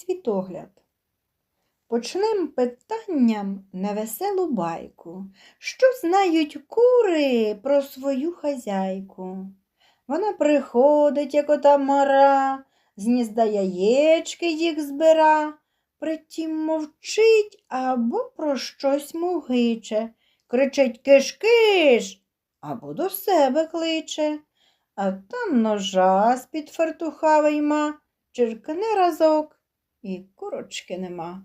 Світогляд. Почнем питанням на веселу байку. Що знають кури про свою хазяйку? Вона приходить, як ота мара, з гнізда яєчки їх збира, притім мовчить або про щось мугиче, кричить киш-киш, або до себе кличе, а там ножа з-під фартуха вийма, черкне разок, і курочки нема.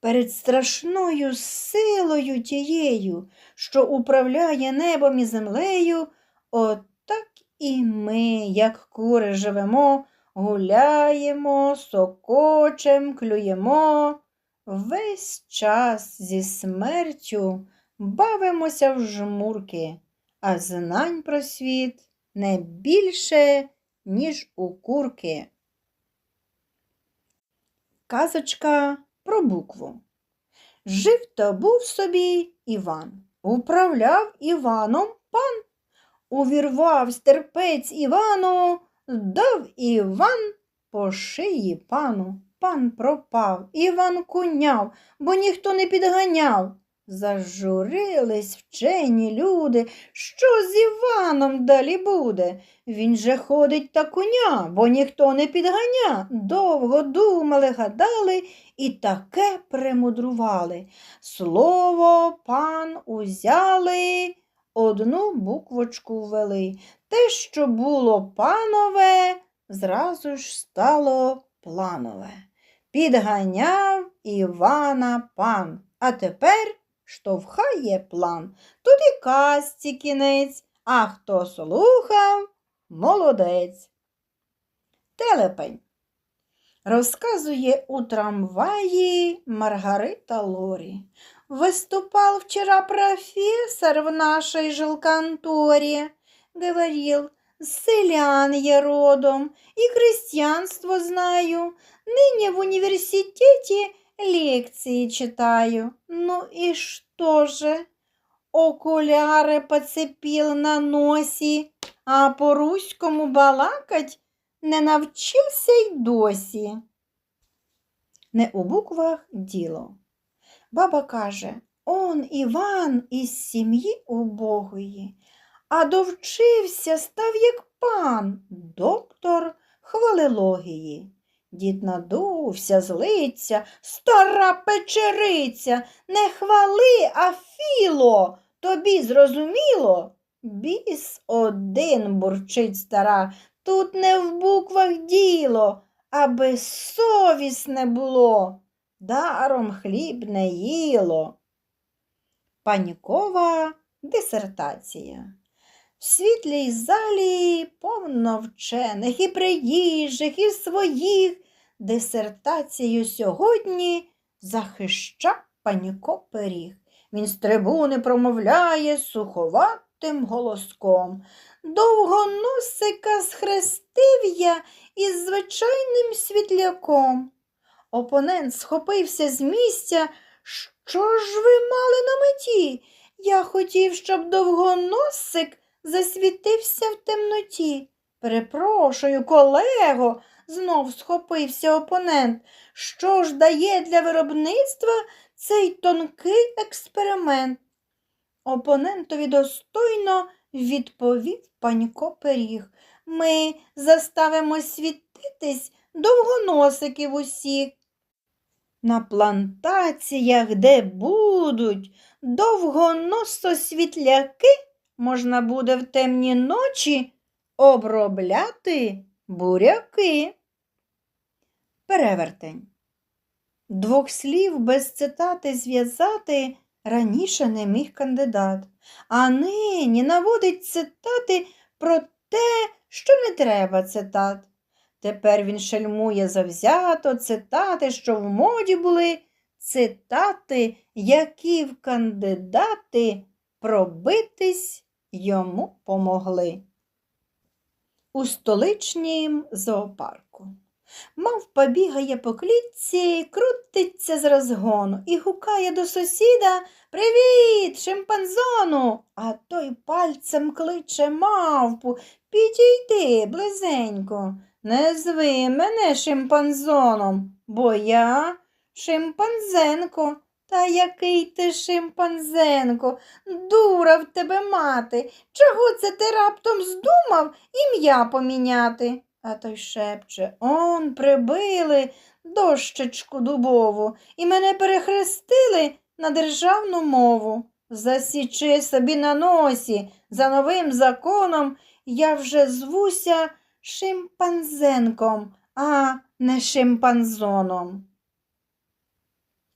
Перед страшною силою тією, що управляє небом і землею, отак і ми, як кури, живемо, гуляємо, сокочем, клюємо. Весь час зі смертю бавимося в жмурки, а знань про світ не більше, ніж у курки. Казочка про букву. Жив та був собі Іван. Управляв Іваном пан. Увірвав терпець Івану, дав Іван по шиї пану. Пан пропав, Іван куняв, бо ніхто не підганяв. Зажурились вчені люди, що з Іваном далі буде. Він же ходить та коня, бо ніхто не підганя. Довго думали, гадали і таке премудрували. Слово пан узяли, одну буквочку ввели. Те, що було панове, зразу ж стало планове. Підганяв Івана пан, а тепер штовхає план. Тут і казці кінець, а хто слухав, молодець. Телепень. Розказує у трамваї Маргарита Лорі. Выступал вчера профессор в нашей жилконторе. Говорил, селян я родом и крестьянство знаю. Ныне в университете лекции читаю. Ну и что же? Окуляри поцепил на носі, а по-руському балакать не навчився й досі. Не у буквах діло. Баба каже, он Іван із сім'ї убогої, а довчився став як пан, доктор хвалилогії. Дід надувся, злиться, стара печериця, не хвали, а філо, тобі зрозуміло? Біс один бурчить стара, тут не в буквах діло, аби совісне було, даром хліб не їло. Панікова дисертація. В світлій залі повно вчених і приїжджих, і своїх. Дисертацію сьогодні захища паніко пиріг. Він з трибуни промовляє суховатим голоском. Довгоносика схрестив я із звичайним світляком. Опонент схопився з місця. Що ж ви мали на меті? Я хотів, щоб довгоносик засвітився в темноті. Перепрошую, колего, знов схопився опонент. Що ж дає для виробництва цей тонкий експеримент? Опонентові достойно відповів панько пиріг. Ми заставимо світитись довгоносиків усіх. На плантаціях, де будуть довгонососвітляки, можна буде в темні ночі обробляти буряки. Перевертень. Двох слів без цитати зв'язати раніше не міг кандидат, а нині наводить цитати про те, що не треба цитат. Тепер він шельмує завзято цитати, що в моді були, цитати, які в кандидати пробитись йому помогли. У столичнім зоопарку. Мавпа бігає по клітці, крутиться з розгону і гукає до сусіда Привіт, шимпанзону. А той пальцем кличе мавпу Підійди близенько. не зви мене шимпанзоном, бо я шимпанзенко. Та який ти шимпанзенко, дура в тебе мати. Чого це ти раптом здумав ім'я поміняти? А той шепче, он прибили дощечку дубову і мене перехрестили на державну мову. Засічи собі на носі, за новим законом я вже звуся шимпанзенком, а не шимпанзоном.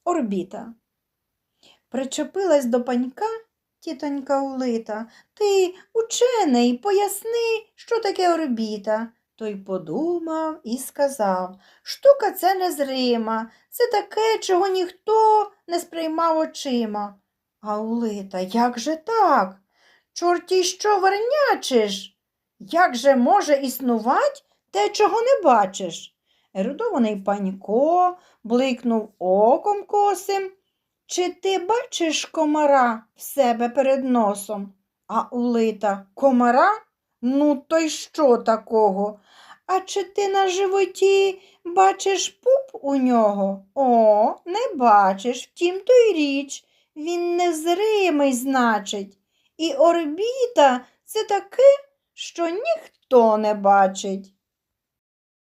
Орбіта. Причепилась до панька тітонька Улита. Ти, учений, поясни, що таке орбіта. Той подумав і сказав Штука це незрима, це таке, чого ніхто не сприймав очима. А Улита, як же так? Чорті що вернячиш? Як же може існувати те, чого не бачиш? Ерудований панько бликнув оком косим. Чи ти бачиш комара в себе перед носом? А Улита комара? Ну, то й що такого? А чи ти на животі бачиш пуп у нього? О, не бачиш, втім то й річ. Він незримий, значить. І орбіта це таке, що ніхто не бачить.